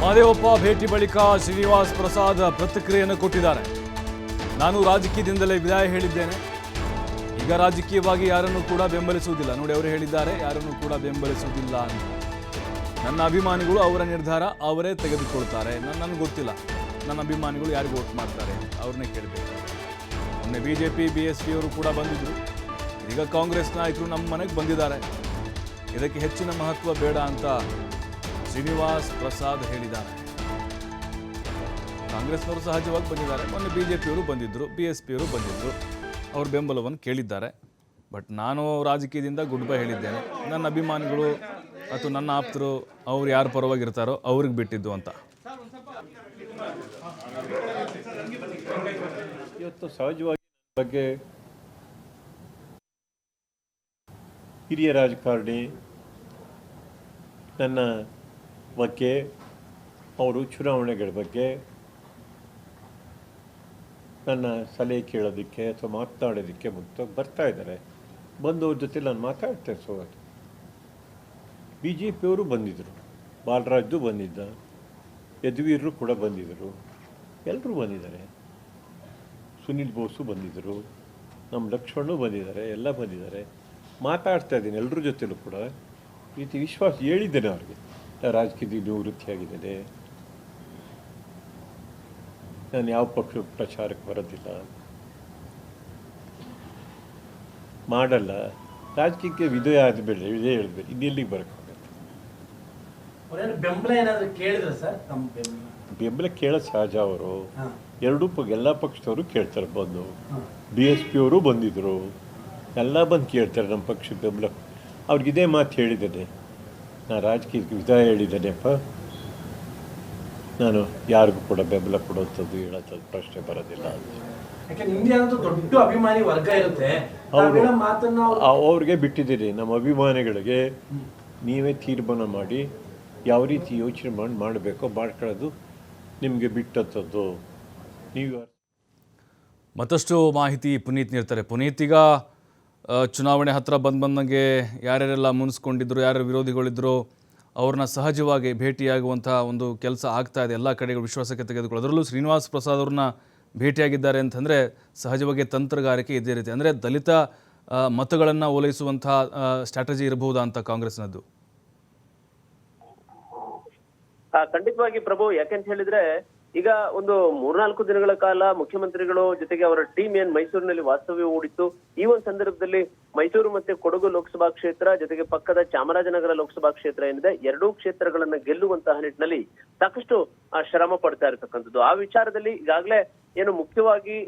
ಮಹದೇವಪ್ಪ ಭೇಟಿ ಬಳಿಕ ಶ್ರೀನಿವಾಸ್ ಪ್ರಸಾದ್ ಪ್ರತಿಕ್ರಿಯೆಯನ್ನು ಕೊಟ್ಟಿದ್ದಾರೆ. ನಾನು ರಾಜಕೀಯದಿಂದಲೇ ವಿದಾಯ ಹೇಳಿದ್ದೇನೆ. ಈಗ ರಾಜಕೀಯವಾಗಿ ಯಾರನ್ನು ಕೂಡ ಬೆಂಬಲಿಸುವುದಿಲ್ಲ. ನೋಡಿ, ಅವರು ಹೇಳಿದ್ದಾರೆ, ಯಾರನ್ನು ಕೂಡ ಬೆಂಬಲಿಸುವುದಿಲ್ಲ ಅಂತ. ನನ್ನ ಅಭಿಮಾನಿಗಳು ಅವರ ನಿರ್ಧಾರ ಅವರೇ ತೆಗೆದುಕೊಳ್ತಾರೆ. ನನ್ನ ನನಗೆ ಗೊತ್ತಿಲ್ಲ. ನನ್ನ ಅಭಿಮಾನಿಗಳು ಯಾರಿಗೆ ವೋಟ್ ಮಾಡ್ತಾರೆ ಅವ್ರನ್ನೇ ಕೇಳಬೇಕು ಮೊನ್ನೆ B J P B S ಪಿಯವರು ಕೂಡ ಬಂದಿದ್ದರು ಈಗ ಕಾಂಗ್ರೆಸ್ ನಾಯಕರು ನಮ್ಮ ಮನೆಗೆ ಬಂದಿದ್ದಾರೆ. ಇದಕ್ಕೆ ಹೆಚ್ಚಿನ ಮಹತ್ವ ಬೇಡ ಅಂತ ಶ್ರೀನಿವಾಸ್ ಪ್ರಸಾದ್ ಹೇಳಿದ್ದಾರೆ. ಕಾಂಗ್ರೆಸ್ನವರು ಸಹಜವಾಗಿ ಬಂದಿದ್ದಾರೆ. ಮೊನ್ನೆ ಬಿ ಜೆ ಪಿಯವರು ಬಂದಿದ್ದರು ಬಿ ಎಸ್ ಪಿಯವರು ಬಂದಿದ್ದರು ಅವ್ರ ಬೆಂಬಲವನ್ನು ಕೇಳಿದ್ದಾರೆ. ಬಟ್ ನಾನು ರಾಜಕೀಯದಿಂದ ಗುಡ್ ಬೈ ಹೇಳಿದ್ದೇನೆ. ನನ್ನ ಅಭಿಮಾನಿಗಳು ಅಥವಾ ನನ್ನ ಆಪ್ತರು ಅವ್ರು ಯಾರು ಪರವಾಗಿರ್ತಾರೋ ಅವ್ರಿಗೆ ಬಿಟ್ಟಿದ್ದು ಅಂತ. ಇವತ್ತು ಸಹಜವಾಗಿ ಬಗ್ಗೆ ಹಿರಿಯ ರಾಜಕಾರಣಿ, ನನ್ನ ಬಗ್ಗೆ, ಅವರು ಚುನಾವಣೆಗಳ ಬಗ್ಗೆ ನನ್ನ ಸಲಹೆ ಕೇಳೋದಕ್ಕೆ ಅಥವಾ ಮಾತನಾಡೋದಕ್ಕೆ ಮುಕ್ತ ಬರ್ತಾ ಇದ್ದಾರೆ. ಬಂದವ್ರ ಜೊತೆ ನಾನು ಮಾತಾಡ್ತೇನೆ ಸೊ ಬಿ ಜೆ ಪಿಯವರು ಬಂದಿದ್ದರು ಬಾಲರಾಜ್ದು ಬಂದಿದ್ದ, ಯದುವೀರರು ಕೂಡ ಬಂದಿದ್ದರು ಎಲ್ಲರೂ ಬಂದಿದ್ದಾರೆ. ಸುನಿಲ್ ಬೋಸು ಬಂದಿದ್ದರು, ನಮ್ಮ ಲಕ್ಷ್ಮಣ್ಣು ಬಂದಿದ್ದಾರೆ, ಎಲ್ಲ ಬಂದಿದ್ದಾರೆ. ಮಾತಾಡ್ತಾ ಇದ್ದೀನಿ ಎಲ್ಲರ ಜೊತೆಲೂ ಕೂಡ. ರೀತಿ ವಿಶ್ವಾಸ ಹೇಳಿದ್ದೇನೆ ಅವ್ರಿಗೆ. ರಾಜಕೀಯದಲ್ಲಿ ನಿವೃತ್ತಿಯಾಗಿದ್ದೇನೆ ನಾನು ಯಾವ ಪಕ್ಷ ಪ್ರಚಾರಕ್ಕೆ ಬರೋದಿಲ್ಲ. ಮಾಡಲ್ಲ. ರಾಜಕೀಯಕ್ಕೆ ವಿಧೇಯ ಆದಮೇಲೆ ವಿಜಯ ಹೇಳಿದ್ಮೇಲೆ ಇನ್ನೆಲ್ಲಿಗೆ ಬರೋಕ್ಕಾಗತ್ತೆ ಬೆಂಬಲ ಕೇಳ ಕೇಳಿದ್ರ ಸರ್? ತಮ್ಮ ಬೆಂಬಲ. ಕೇಳೋ ಸಹಜ ಅವರು. ಎರಡೂ ಪ ಎಲ್ಲ ಪಕ್ಷದವರು ಕೇಳ್ತಾರೆ ಬಂದು. ಬಿ ಎಸ್ ಪಿ ಅವರು ಬಂದಿದ್ರು. ಎಲ್ಲ ಬಂದು ಕೇಳ್ತಾರೆ ನಮ್ಮ ಪಕ್ಷ ಬೆಂಬಲ. ಅವ್ರಿಗೆ ಇದೇ ಮಾತು ಹೇಳಿದ್ದೇನೆ. ನಾನು ರಾಜಕೀಯಕ್ಕೆ ವಿದಾಯ ಹೇಳಿದ್ದೇನೆಪ್ಪ? ನಾನು ಯಾರಿಗೂ ಕೂಡ ಬೆಂಬಲ ಕೊಡುವಂಥದ್ದು ಹೇಳೋಂಥದ್ದು ಪ್ರಶ್ನೆ ಬರೋದಿಲ್ಲ ಅಂತ. ದೊಡ್ಡ ಅಭಿಮಾನಿ ವರ್ಗ ಇರುತ್ತೆ. ಅವ್ರಿಗೆ ಬಿಟ್ಟಿದ್ದೀರಿ ನಮ್ಮ ಅಭಿಮಾನಿಗಳಿಗೆ ನೀವೇ ತೀರ್ಮಾನ ಮಾಡಿ ಯಾವ ರೀತಿ ಯೋಚನೆ ಮಾಡಿ ಮಾಡಬೇಕೋ ಮಾಡ್ಕೊಳ್ಳೋದು ನಿಮಗೆ ಬಿಟ್ಟಂಥದ್ದು. ನೀವು ಮತ್ತಷ್ಟು ಮಾಹಿತಿ ಪುನೀತ್ ನೀಡ್ತಾರೆ. ಪುನೀತ್ ಈಗ ಚುನಾವಣೆ ಹತ್ರ ಬಂದು ಬಂದಂಗೆ ಯಾರ್ಯಾರೆಲ್ಲ ಮುನಿಸ್ಕೊಂಡಿದ್ರು, ಯಾರ್ಯಾರು ವಿರೋಧಿಗಳಿದ್ರು, ಅವ್ರನ್ನ ಸಹಜವಾಗಿ ಭೇಟಿಯಾಗುವಂಥ ಒಂದು ಕೆಲಸ ಆಗ್ತಾ ಇದೆ. ಎಲ್ಲ ಕಡೆಗಳು ವಿಶ್ವಾಸಕ್ಕೆ ತೆಗೆದುಕೊಳ್ಳೋದು. ಅದರಲ್ಲೂ ಶ್ರೀನಿವಾಸ್ ಪ್ರಸಾದ್ ಅವ್ರನ್ನ ಭೇಟಿಯಾಗಿದ್ದಾರೆ ಅಂತಂದರೆ ಸಹಜವಾಗಿ ತಂತ್ರಗಾರಿಕೆ ಇದೇ ರೀತಿ. ಅಂದರೆ ದಲಿತ ಮತಗಳನ್ನು ಓಲೈಸುವಂಥ ಸ್ಟ್ರಾಟಜಿ ಇರಬಹುದಾ ಅಂತ ಕಾಂಗ್ರೆಸ್ನದ್ದು? ಖಂಡಿತವಾಗಿ ಪ್ರಭು, ಯಾಕೆಂತ ಹೇಳಿದ್ರೆ ಈಗ ಒಂದು ಮೂರ್ನಾಲ್ಕು ದಿನಗಳ ಕಾಲ ಮುಖ್ಯಮಂತ್ರಿಗಳು ಜೊತೆಗೆ ಅವರ ಟೀಮ್ ಏನ್ ಮೈಸೂರಿನಲ್ಲಿ ವಾಸ್ತವ್ಯ ಹೂಡಿತ್ತು, ಈ ಒಂದು ಸಂದರ್ಭದಲ್ಲಿ ಮೈಸೂರು ಮತ್ತೆ ಕೊಡಗು ಲೋಕಸಭಾ ಕ್ಷೇತ್ರ ಜೊತೆಗೆ ಪಕ್ಕದ ಚಾಮರಾಜನಗರ ಲೋಕಸಭಾ ಕ್ಷೇತ್ರ ಏನಿದೆ, ಎರಡೂ ಕ್ಷೇತ್ರಗಳನ್ನ ಗೆಲ್ಲುವಂತಹ ನಿಟ್ಟಿನಲ್ಲಿ ಸಾಕಷ್ಟು ಶ್ರಮ ಪಡ್ತಾ ಇರತಕ್ಕಂಥದ್ದು. ಆ ವಿಚಾರದಲ್ಲಿ ಈಗಾಗಲೇ ಏನು ಮುಖ್ಯವಾಗಿ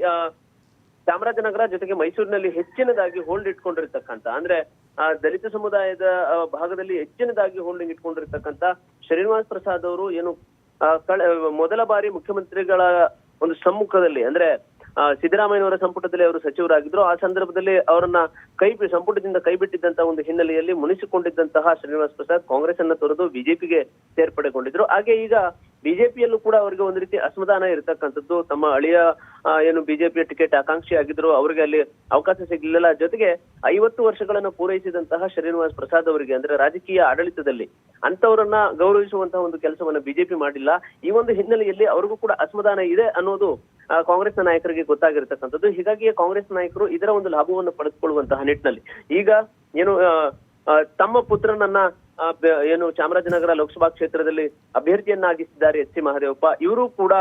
ಚಾಮರಾಜನಗರ ಜೊತೆಗೆ ಮೈಸೂರಿನಲ್ಲಿ ಹೆಚ್ಚಿನದಾಗಿ ಹೋಲ್ಡ್ ಇಟ್ಕೊಂಡಿರ್ತಕ್ಕಂತ ಅಂದ್ರೆ, ಆ, ದಲಿತ ಸಮುದಾಯದ ಭಾಗದಲ್ಲಿ ಹೆಚ್ಚಿನದಾಗಿ ಹೋಲ್ಡಿಂಗ್ ಇಟ್ಕೊಂಡಿರ್ತಕ್ಕಂತ ಶ್ರೀನಿವಾಸ್ ಪ್ರಸಾದ್ ಅವರು ಏನು ಮೊದಲ ಬಾರಿ ಮುಖ್ಯಮಂತ್ರಿಗಳ ಒಂದು ಸಮ್ಮುಖದಲ್ಲಿ, ಅಂದ್ರೆ ಸಿದ್ದರಾಮಯ್ಯನವರ ಸಂಪುಟದಲ್ಲಿ ಅವರು ಸಚಿವರಾಗಿದ್ರು. ಆ ಸಂದರ್ಭದಲ್ಲಿ ಅವರನ್ನ ಕೈ ಸಂಪುಟದಿಂದ ಕೈ ಬಿಟ್ಟಿದ್ದಂತಹ ಒಂದು ಹಿನ್ನೆಲೆಯಲ್ಲಿ ಮುನಿಸಿಕೊಂಡಿದ್ದಂತಹ ಶ್ರೀನಿವಾಸ್ ಪ್ರಸಾದ್ ಕಾಂಗ್ರೆಸ್ ಅನ್ನ ತೊರೆದು ಬಿಜೆಪಿಗೆ ಸೇರ್ಪಡೆಗೊಂಡಿದ್ರು. ಹಾಗೆ ಈಗ ಬಿಜೆಪಿಯಲ್ಲೂ ಕೂಡ ಅವರಿಗೆ ಒಂದು ರೀತಿ ಅಸಮಾಧಾನ ಇರತಕ್ಕಂಥದ್ದು. ತಮ್ಮ ಅಳಿಯ ಏನು ಬಿಜೆಪಿಯ ಟಿಕೆಟ್ ಆಕಾಂಕ್ಷಿ ಆಗಿದ್ರು ಅವರಿಗೆ ಅಲ್ಲಿ ಅವಕಾಶ ಸಿಗ್ಲಿಲ್ಲ. ಜೊತೆಗೆ ಐವತ್ತು ವರ್ಷಗಳನ್ನ ಪೂರೈಸಿದಂತಹ ಶ್ರೀನಿವಾಸ್ ಪ್ರಸಾದ್ ಅವರಿಗೆ ಅಂದ್ರೆ ರಾಜಕೀಯ ಆಡಳಿತದಲ್ಲಿ ಅಂತವರನ್ನ ಗೌರವಿಸುವಂತಹ ಒಂದು ಕೆಲಸವನ್ನ ಬಿಜೆಪಿ ಮಾಡಿಲ್ಲ. ಈ ಒಂದು ಹಿನ್ನೆಲೆಯಲ್ಲಿ ಅವ್ರಿಗೂ ಕೂಡ ಅಸಮಾಧಾನ ಇದೆ ಅನ್ನೋದು ಕಾಂಗ್ರೆಸ್ ನಾಯಕರಿಗೆ ಗೊತ್ತಾಗಿರ್ತಕ್ಕಂಥದ್ದು. ಹೀಗಾಗಿ ಕಾಂಗ್ರೆಸ್ ನಾಯಕರು ಇದರ ಒಂದು ಲಾಭವನ್ನು ಪಡೆದುಕೊಳ್ಳುವಂತಹ ನಿಟ್ಟಿನಲ್ಲಿ. ಈಗ, ಏನು ತಮ್ಮ ಪುತ್ರನನ್ನ ಏನು ಚಾಮರಾಜನಗರ ಲೋಕಸಭಾ ಕ್ಷೇತ್ರದಲ್ಲಿ ಅಭ್ಯರ್ಥಿಯನ್ನಾಗಿಸಿದ್ದಾರೆ ಎಚ್ ಸಿ ಮಹದೇವಪ್ಪ. ಇವರು ಕೂಡ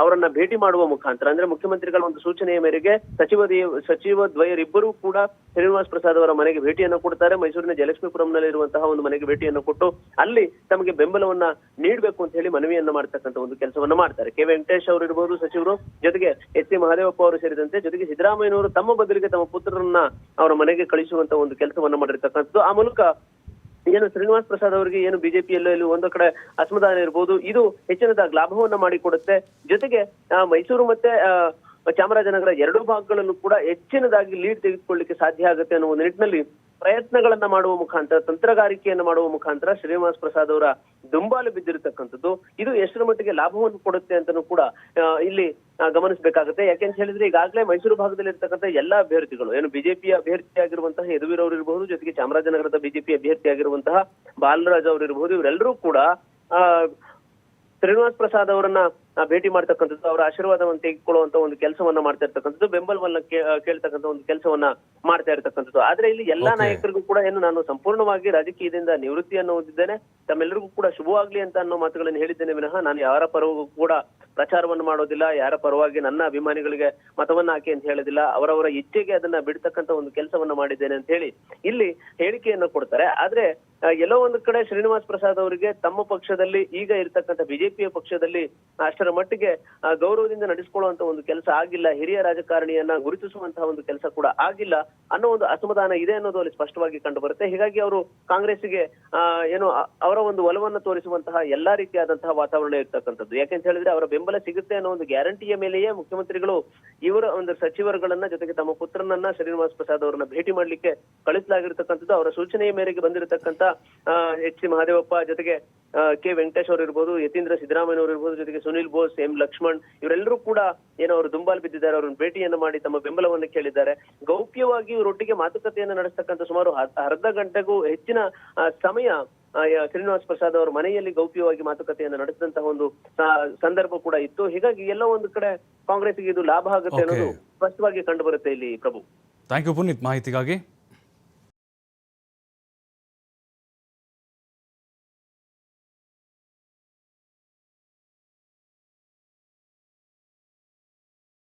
ಅವರನ್ನ ಭೇಟಿ ಮಾಡುವ ಮುಖಾಂತರ, ಅಂದ್ರೆ ಮುಖ್ಯಮಂತ್ರಿಗಳ ಒಂದು ಸೂಚನೆಯ ಮೇರೆಗೆ ಸಚಿವ ಸಚಿವ ದ್ವಯರಿಬ್ಬರೂ ಕೂಡ ಶ್ರೀನಿವಾಸ್ ಪ್ರಸಾದ್ ಅವರ ಮನೆಗೆ ಭೇಟಿಯನ್ನು ಕೊಡ್ತಾರೆ. ಮೈಸೂರಿನ ಜಲಕ್ಷ್ಮೀಪುರಂನಲ್ಲಿ ಇರುವಂತಹ ಒಂದು ಮನೆಗೆ ಭೇಟಿಯನ್ನು ಕೊಟ್ಟು ಅಲ್ಲಿ ತಮಗೆ ಬೆಂಬಲವನ್ನ ನೀಡಬೇಕು ಅಂತ ಹೇಳಿ ಮನವಿಯನ್ನ ಮಾಡ್ತಕ್ಕಂಥ ಒಂದು ಕೆಲಸವನ್ನ ಮಾಡ್ತಾರೆ. ಕೆ ವೆಂಕಟೇಶ್ ಅವರು ಇರಬಹುದು ಸಚಿವರು, ಜೊತೆಗೆ ಎಚ್ ಸಿ ಮಹದೇವಪ್ಪ ಅವರು ಸೇರಿದಂತೆ ಜೊತೆಗೆ ಸಿದ್ದರಾಮಯ್ಯನವರು ತಮ್ಮ ಬದಲಿಗೆ ತಮ್ಮ ಪುತ್ರರನ್ನ ಅವರ ಮನೆಗೆ ಕಳಿಸುವಂತ ಒಂದು ಕೆಲಸವನ್ನ ಮಾಡಿರ್ತಕ್ಕಂಥದ್ದು. ಆ ಮೂಲಕ ಏನು ಶ್ರೀನಿವಾಸ್ ಪ್ರಸಾದ್ ಅವರಿಗೆ ಏನು ಬಿಜೆಪಿಯಲ್ಲೂ ಇಲ್ಲಿ ಒಂದು ಕಡೆ ಅಸಮಾಧಾನ ಇರ್ಬೋದು, ಇದು ಹೆಚ್ಚಿನದಾಗಿ ಲಾಭವನ್ನ ಮಾಡಿಕೊಡುತ್ತೆ ಜೊತೆಗೆ ಮೈಸೂರು ಮತ್ತೆ ಚಾಮರಾಜನಗರ ಎರಡು ಭಾಗಗಳಲ್ಲೂ ಕೂಡ ಹೆಚ್ಚಿನದಾಗಿ ಲೀಡ್ ತೆಗೆದುಕೊಳ್ಳಿಕ್ಕೆ ಸಾಧ್ಯ ಆಗುತ್ತೆ ಅನ್ನೋ ಒಂದು ನಿಟ್ಟಿನಲ್ಲಿ ಪ್ರಯತ್ನಗಳನ್ನ ಮಾಡುವ ಮುಖಾಂತರ, ತಂತ್ರಗಾರಿಕೆಯನ್ನ ಮಾಡುವ ಮುಖಾಂತರ ಶ್ರೀನಿವಾಸ್ ಪ್ರಸಾದ್ ಅವರ ದುಂಬಾಲು ಬಿದ್ದಿರತಕ್ಕಂಥದ್ದು. ಇದು ಎಷ್ಟರ ಮಟ್ಟಿಗೆ ಲಾಭವನ್ನು ಕೊಡುತ್ತೆ ಅಂತಾನೂ ಕೂಡ ಇಲ್ಲಿ ಗಮನಿಸಬೇಕಾಗುತ್ತೆ. ಯಾಕೆಂತ ಹೇಳಿದ್ರೆ ಈಗಾಗಲೇ ಮೈಸೂರು ಭಾಗದಲ್ಲಿ ಇರ್ತಕ್ಕಂಥ ಎಲ್ಲಾ ಅಭ್ಯರ್ಥಿಗಳು, ಏನು ಬಿಜೆಪಿ ಅಭ್ಯರ್ಥಿ ಆಗಿರುವಂತಹ ಯದುವೀರ್ ಅವರು ಇರಬಹುದು, ಜೊತೆಗೆ ಚಾಮರಾಜನಗರದ ಬಿಜೆಪಿ ಅಭ್ಯರ್ಥಿ ಆಗಿರುವಂತಹ ಬಾಲರಾಜ್ ಅವರು ಇರಬಹುದು, ಇವರೆಲ್ಲರೂ ಕೂಡ ಶ್ರೀನಿವಾಸ್ ಪ್ರಸಾದ್ ಅವರನ್ನ ಭೇಟಿ ಮಾಡ್ತಕ್ಕಂಥದ್ದು ಅವರ ಆಶೀರ್ವಾದವನ್ನು ತೆಗೆದುಕೊಳ್ಳುವಂತ ಒಂದು ಕೆಲಸವನ್ನ ಮಾಡ್ತಾ ಇರ್ತಕ್ಕಂಥದ್ದು ಬೆಂಬಲವನ್ನ ಕೇಳ್ತಕ್ಕಂಥ ಒಂದು ಕೆಲಸವನ್ನ ಮಾಡ್ತಾ ಇರ್ತಕ್ಕಂಥದ್ದು. ಆದ್ರೆ ಇಲ್ಲಿ ಎಲ್ಲಾ ನಾಯಕರಿಗೂ ಕೂಡ ಏನು ನಾನು ಸಂಪೂರ್ಣವಾಗಿ ರಾಜಕೀಯದಿಂದ ನಿವೃತ್ತಿಯನ್ನು ಹೊಂದಿದ್ದೇನೆ ತಮ್ಮೆಲ್ಲರಿಗೂ ಕೂಡ ಶುಭವಾಗ್ಲಿ ಅಂತ ಅನ್ನೋ ಮಾತುಗಳನ್ನು ಹೇಳಿದ್ದೇನೆ ವಿನಃ ನಾನು ಯಾರ ಪರವಾಗಿ ಕೂಡ ಪ್ರಚಾರವನ್ನು ಮಾಡೋದಿಲ್ಲ ಯಾರ ಪರವಾಗಿ ನನ್ನ ಅಭಿಮಾನಿಗಳಿಗೆ ಮತವನ್ನ ಹಾಕಿ ಅಂತ ಹೇಳೋದಿಲ್ಲ. ಅವರವರ ಇಚ್ಛೆಗೆ ಅದನ್ನ ಬಿಡ್ತಕ್ಕಂತ ಒಂದು ಕೆಲಸವನ್ನ ಮಾಡಿದ್ದೇನೆ ಅಂತ ಹೇಳಿ ಇಲ್ಲಿ ಹೇಳಿಕೆಯನ್ನು ಕೊಡ್ತಾರೆ. ಆದ್ರೆ ಎಲ್ಲೋ ಒಂದು ಕಡೆ ಶ್ರೀನಿವಾಸ್ ಪ್ರಸಾದ್ ಅವರಿಗೆ ತಮ್ಮ ಪಕ್ಷದಲ್ಲಿ ಈಗ ಇರ್ತಕ್ಕಂಥ ಬಿಜೆಪಿಯ ಪಕ್ಷದಲ್ಲಿ ಅಷ್ಟರ ಮಟ್ಟಿಗೆ ಆ, ಗೌರವದಿಂದ ನಡೆಸಿಕೊಳ್ಳುವಂತ ಒಂದು ಕೆಲಸ ಆಗಿಲ್ಲ ಹಿರಿಯ ರಾಜಕಾರಣಿಯನ್ನ ಗುರುತಿಸುವಂತಹ ಒಂದು ಕೆಲಸ ಕೂಡ ಆಗಿಲ್ಲ ಅನ್ನೋ ಒಂದು ಅಸಮಾಧಾನ ಇದೆ ಅನ್ನೋದು ಅಲ್ಲಿ ಸ್ಪಷ್ಟವಾಗಿ ಕಂಡು ಬರುತ್ತೆ. ಹೀಗಾಗಿ ಅವರು ಕಾಂಗ್ರೆಸ್ಗೆ ಏನು ಅವರ ಒಂದು ಒಲವನ್ನು ತೋರಿಸುವಂತಹ ಎಲ್ಲಾ ರೀತಿಯಾದಂತಹ ವಾತಾವರಣ ಇರ್ತಕ್ಕಂಥದ್ದು. ಯಾಕೆಂತ ಹೇಳಿದ್ರೆ ಅವರ ಬೆಂಬಲ ಸಿಗುತ್ತೆ ಅನ್ನೋ ಒಂದು ಗ್ಯಾರಂಟಿಯ ಮೇಲೆಯೇ ಮುಖ್ಯಮಂತ್ರಿಗಳು ಇವರ ಒಂದು ಸಚಿವರುಗಳನ್ನ ಜೊತೆಗೆ ತಮ್ಮ ಪುತ್ರನನ್ನ ಶ್ರೀನಿವಾಸ್ ಪ್ರಸಾದ್ ಅವರನ್ನ ಭೇಟಿ ಮಾಡ್ಲಿಕ್ಕೆ ಕಳಿಸಲಾಗಿರ್ತಕ್ಕಂಥದ್ದು. ಅವರ ಸೂಚನೆಯ ಮೇರೆಗೆ ಬಂದಿರತಕ್ಕಂತ ಎಚ್ ಸಿ ಮಹಾದೇವಪ್ಪ ಜೊತೆಗೆ ಕೆ ವೆಂಕಟೇಶ್ ಅವರು ಇರ್ಬೋದು ಯತೀಂದ್ರ ಸಿದ್ದರಾಮಯ್ಯ ಅವರು ಇರ್ಬೋದು ಜೊತೆಗೆ ಸುನಿಲ್ ಬೋಸ್ ಎಂ ಲಕ್ಷ್ಮಣ್ ಇವರೆಲ್ಲರೂ ಕೂಡ ಏನೋ ಅವರು ದುಂಬಾಲ್ ಬಿದ್ದಿದ್ದಾರೆ ಅವರನ್ನು ಭೇಟಿಯನ್ನು ಮಾಡಿ ತಮ್ಮ ಬೆಂಬಲವನ್ನು ಕೇಳಿದ್ದಾರೆ. ಗೌಪ್ಯವಾಗಿ ಇವರೊಟ್ಟಿಗೆ ಮಾತುಕತೆಯನ್ನು ನಡೆಸ್ತಕ್ಕಂಥ ಸುಮಾರು ಅರ್ಧ- ಗಂಟೆಗೂ ಹೆಚ್ಚಿನ ಸಮಯ ಶ್ರೀನಿವಾಸ್ ಪ್ರಸಾದ್ ಅವರ ಮನೆಯಲ್ಲಿ ಗೌಪ್ಯವಾಗಿ ಮಾತುಕತೆಯನ್ನು ನಡೆಸಿದಂತಹ ಒಂದು ಸಂದರ್ಭ ಕೂಡ ಇತ್ತು. ಹೀಗಾಗಿ ಎಲ್ಲ ಒಂದು ಕಡೆ ಕಾಂಗ್ರೆಸ್ಗೆ ಇದು ಲಾಭ ಆಗುತ್ತೆ ಅನ್ನೋದು ಸ್ಪಷ್ಟವಾಗಿ ಕಂಡು ಬರುತ್ತೆ ಇಲ್ಲಿ ಪ್ರಭು. ಥ್ಯಾಂಕ್ ಯು ಪುನೀತ್ ಮಾಹಿತಿಗಾಗಿ.